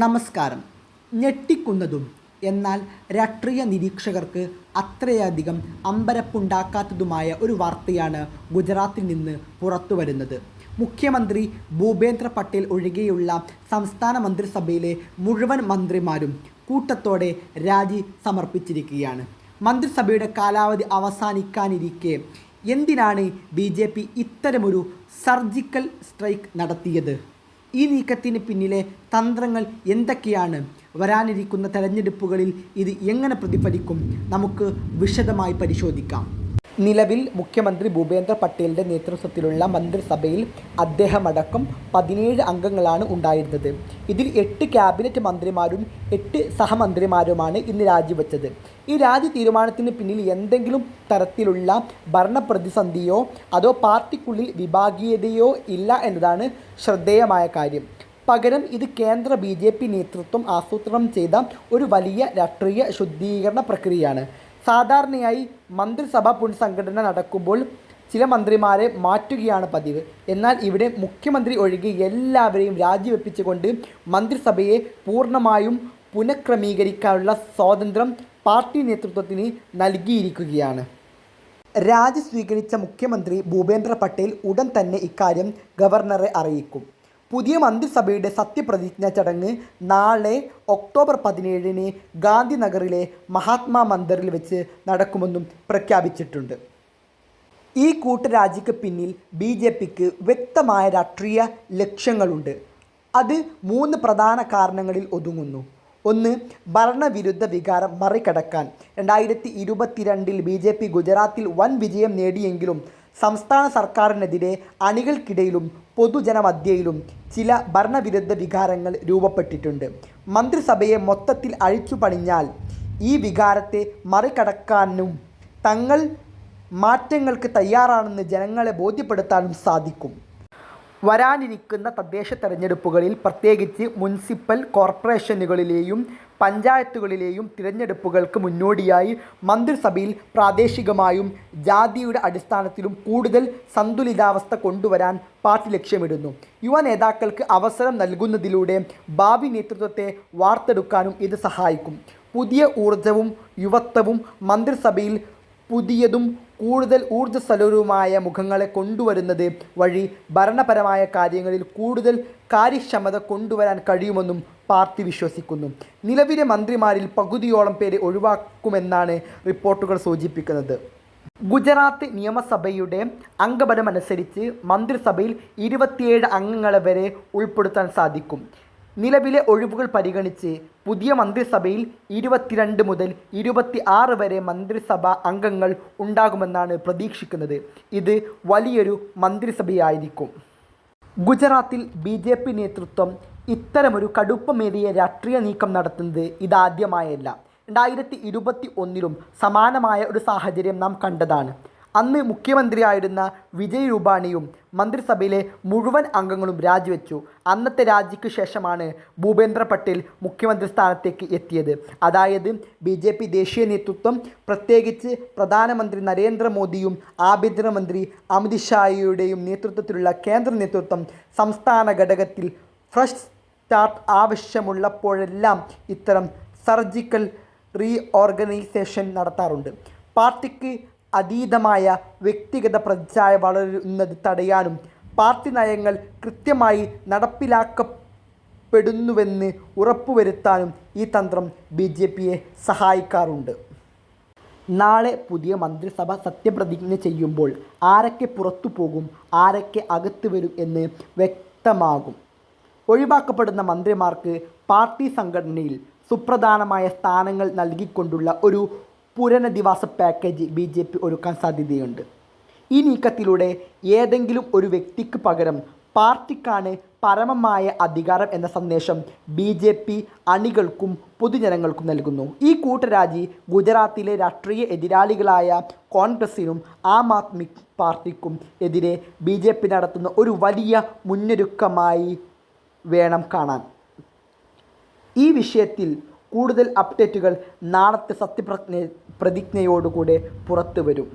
നമസ്കാരം. ഞെട്ടിക്കുന്നതും എന്നാൽ രാഷ്ട്രീയ നിരീക്ഷകർക്ക് അത്രയധികം അമ്പരപ്പുണ്ടാക്കാത്തതുമായ ഒരു വാർത്തയാണ് ഗുജറാത്തിൽ നിന്ന് പുറത്തു വരുന്നത്. മുഖ്യമന്ത്രി ഭൂപേന്ദ്ര പട്ടേൽ ഒഴികെയുള്ള സംസ്ഥാന മന്ത്രിസഭയിലെ മുഴുവൻ മന്ത്രിമാരും കൂട്ടത്തോടെ രാജി സമർപ്പിച്ചിരിക്കുകയാണ്. മന്ത്രിസഭയുടെ കാലാവധി അവസാനിക്കാനിരിക്കെ എന്തിനാണ് ബി ജെ പി ഇത്തരമൊരു സർജിക്കൽ സ്ട്രൈക്ക് നടത്തിയത്? ഈ നീക്കത്തിന് പിന്നിലെ തന്ത്രങ്ങൾ എന്തൊക്കെയാണ്? വരാനിരിക്കുന്ന തെരഞ്ഞെടുപ്പുകളിൽ ഇത് എങ്ങനെ പ്രതിഫലിക്കും? നമുക്ക് വിശദമായി പരിശോധിക്കാം. നിലവിൽ മുഖ്യമന്ത്രി ഭൂപേന്ദ്ര പട്ടേലിന്റെ നേതൃത്വത്തിലുള്ള മന്ത്രിസഭയിൽ അദ്ദേഹമടക്കം പതിനേഴ് അംഗങ്ങളാണ് ഉണ്ടായിരുന്നത്. ഇതിൽ എട്ട് ക്യാബിനറ്റ് മന്ത്രിമാരും എട്ട് സഹമന്ത്രിമാരുമാണ് ഇന്ന് രാജിവെച്ചത്. ഈ രാജി തീരുമാനത്തിന് പിന്നിൽ എന്തെങ്കിലും തരത്തിലുള്ള ഭരണപ്രതിസന്ധിയോ അതോ പാർട്ടിക്കുള്ളിൽ വിഭാഗീയതയോ ഇല്ല എന്നതാണ് ശ്രദ്ധേയമായ കാര്യം. പകരം ഇത് കേന്ദ്ര ബി നേതൃത്വം ആസൂത്രണം ചെയ്ത ഒരു വലിയ രാഷ്ട്രീയ ശുദ്ധീകരണ പ്രക്രിയയാണ്. സാധാരണയായി മന്ത്രിസഭ പുനഃസംഘടന നടക്കുമ്പോൾ ചില മന്ത്രിമാരെ മാറ്റുകയാണ് പതിവ്. എന്നാൽ ഇവിടെ മുഖ്യമന്ത്രി ഒഴികെ എല്ലാവരെയും രാജിവെപ്പിച്ചുകൊണ്ട് മന്ത്രിസഭയെ പൂർണമായും പുനഃക്രമീകരിക്കാനുള്ള സ്വാതന്ത്ര്യം പാർട്ടി നേതൃത്വത്തിന് നൽകിയിരിക്കുകയാണ്. രാജി സ്വീകരിച്ച മുഖ്യമന്ത്രി ഭൂപേന്ദ്ര പട്ടേൽ ഉടൻ തന്നെ ഇക്കാര്യം ഗവർണറെ അറിയിക്കും. പുതിയ മന്ത്രിസഭയുടെ സത്യപ്രതിജ്ഞ ചടങ്ങ് നാളെ ഒക്ടോബർ പതിനേഴിന് ഗാന്ധിനഗറിലെ മഹാത്മാ മന്ദിറിൽ വെച്ച് നടക്കുമെന്നും പ്രഖ്യാപിച്ചിട്ടുണ്ട്. ഈ കൂട്ടരാജിക്ക് പിന്നിൽ ബി ജെ പിക്ക് വ്യക്തമായ രാഷ്ട്രീയ ലക്ഷ്യങ്ങളുണ്ട്. അത് മൂന്ന് പ്രധാന കാരണങ്ങളിൽ ഒതുങ്ങുന്നു. ഒന്ന് ഭരണവിരുദ്ധ വികാരം മറികടക്കാൻ. രണ്ടായിരത്തി ഇരുപത്തിരണ്ടിൽ ബി ജെ പി ഗുജറാത്തിൽ വൻ വിജയം നേടിയെങ്കിലും സംസ്ഥാന സർക്കാരിനെതിരെ അണികൾക്കിടയിലും പൊതുജനമധ്യയിലും ചില ഭരണവിരുദ്ധ വികാരങ്ങൾ രൂപപ്പെട്ടിട്ടുണ്ട്. മന്ത്രിസഭയെ മൊത്തത്തിൽ അഴിച്ചു പണിഞ്ഞാൽ ഈ വികാരത്തെ മറികടക്കാനും തങ്ങൾ മാറ്റങ്ങൾക്ക് തയ്യാറാണെന്ന് ജനങ്ങളെ ബോധ്യപ്പെടുത്താനും സാധിക്കും. വരാനിരിക്കുന്ന തദ്ദേശ തെരഞ്ഞെടുപ്പുകളിൽ പ്രത്യേകിച്ച് മുനിസിപ്പൽ കോർപ്പറേഷനുകളിലെയും പഞ്ചായത്തുകളിലെയും തിരഞ്ഞെടുപ്പുകൾക്ക് മുന്നോടിയായി മന്ത്രിസഭയിൽ പ്രാദേശികമായും ജാതിയുടെ അടിസ്ഥാനത്തിലും കൂടുതൽ സന്തുലിതാവസ്ഥ കൊണ്ടുവരാൻ പാർട്ടി ലക്ഷ്യമിടുന്നു. യുവ നേതാക്കൾക്ക് അവസരം നൽകുന്നതിലൂടെ ഭാവി നേതൃത്വത്തെ വാർത്തെടുക്കാനും ഇത് സഹായിക്കും. പുതിയ ഊർജവും യുവത്വവും മന്ത്രിസഭയിൽ പുതിയതും കൂടുതൽ ഊർജസ്വലരുമായ മുഖങ്ങളെ കൊണ്ടുവരുന്നത് വഴി ഭരണപരമായ കാര്യങ്ങളിൽ കൂടുതൽ കാര്യക്ഷമത കൊണ്ടുവരാൻ കഴിയുമെന്നും പാർട്ടി വിശ്വസിക്കുന്നു. നിലവിലെ മന്ത്രിമാരിൽ പകുതിയോളം പേരെ ഒഴിവാക്കുമെന്നാണ് റിപ്പോർട്ടുകൾ സൂചിപ്പിക്കുന്നത്. ഗുജറാത്ത് നിയമസഭയുടെ അംഗബലമനുസരിച്ച് മന്ത്രിസഭയിൽ ഇരുപത്തിയേഴ് അംഗങ്ങളെ വരെ ഉൾപ്പെടുത്താൻ സാധിക്കും. നിലവിലെ ഒഴിവുകൾ പരിഗണിച്ച് പുതിയ മന്ത്രിസഭയിൽ ഇരുപത്തിരണ്ട് മുതൽ ഇരുപത്തി ആറ് വരെ മന്ത്രിസഭാ അംഗങ്ങൾ ഉണ്ടാകുമെന്നാണ് പ്രതീക്ഷിക്കുന്നത്. ഇത് വലിയൊരു മന്ത്രിസഭയായിരിക്കും. ഗുജറാത്തിൽ ബി ജെ പി നേതൃത്വം ഇത്തരമൊരു കടുപ്പമേറിയ രാഷ്ട്രീയ നീക്കം നടത്തുന്നത് ഇതാദ്യമായല്ല. രണ്ടായിരത്തി ഇരുപത്തി ഒന്നിലും സമാനമായ ഒരു സാഹചര്യം നാം കണ്ടതാണ്. അന്ന് മുഖ്യമന്ത്രിയായിരുന്ന വിജയ് രൂപാണിയും മന്ത്രിസഭയിലെ മുഴുവൻ അംഗങ്ങളും രാജിവെച്ചു. അന്നത്തെ രാജിക്ക് ശേഷമാണ് ഭൂപേന്ദ്ര പട്ടേൽ മുഖ്യമന്ത്രി സ്ഥാനത്തേക്ക് എത്തിയത്. അതായത് ബി ജെ പി ദേശീയ നേതൃത്വം പ്രത്യേകിച്ച് പ്രധാനമന്ത്രി നരേന്ദ്രമോദിയും ആഭ്യന്തരമന്ത്രി അമിത് ഷായുടെയും നേതൃത്വത്തിലുള്ള കേന്ദ്ര നേതൃത്വം സംസ്ഥാന ഘടകത്തിൽ ഫ്രഷ് സ്റ്റാർട്ട് ആവശ്യമുള്ളപ്പോഴെല്ലാം ഇത്തരം സർജിക്കൽ റീ ഓർഗനൈസേഷൻ നടത്താറുണ്ട്. പാർട്ടിക്ക് അതീതമായ വ്യക്തിഗത പ്രതിച്ഛായ വളരുന്നത് തടയാനും പാർട്ടി നയങ്ങൾ കൃത്യമായി നടപ്പിലാക്കപ്പെടുന്നുവെന്ന് ഉറപ്പുവരുത്താനും ഈ തന്ത്രം ബി ജെ പിയെ സഹായിക്കാറുണ്ട്. നാളെ പുതിയ മന്ത്രിസഭ സത്യപ്രതിജ്ഞ ചെയ്യുമ്പോൾ ആരൊക്കെ പുറത്തു പോകും ആരൊക്കെ അകത്ത് വരും എന്ന് വ്യക്തമാകും. ഒഴിവാക്കപ്പെടുന്ന മന്ത്രിമാർക്ക് പാർട്ടി സംഘടനയിൽ സുപ്രധാനമായ സ്ഥാനങ്ങൾ നൽകിക്കൊണ്ടുള്ള ഒരു പുനരധിവാസ പാക്കേജ് ബി ജെ പി ഒരുക്കാൻ സാധ്യതയുണ്ട്. ഈ നീക്കത്തിലൂടെ ഏതെങ്കിലും ഒരു വ്യക്തിക്ക് പകരം പാർട്ടിക്കാണ് പരമമായ അധികാരം എന്ന സന്ദേശം ബി ജെ പി അണികൾക്കും പൊതുജനങ്ങൾക്കും നൽകുന്നു. ഈ കൂട്ടരാജി ഗുജറാത്തിലെ രാഷ്ട്രീയ എതിരാളികളായ കോൺഗ്രസിനും ആം ആദ്മി പാർട്ടിക്കും എതിരെ ബി ജെ പി നടത്തുന്ന ഒരു വലിയ മുന്നൊരുക്കമായി വേണം കാണാൻ. ഈ വിഷയത്തിൽ കൂടുതൽ അപ്ഡേറ്റുകൾ നാളത്തെ സത്യപ്രതിജ്ഞ പ്രതിജ്ഞയോടുകൂടെ പുറത്തു വരും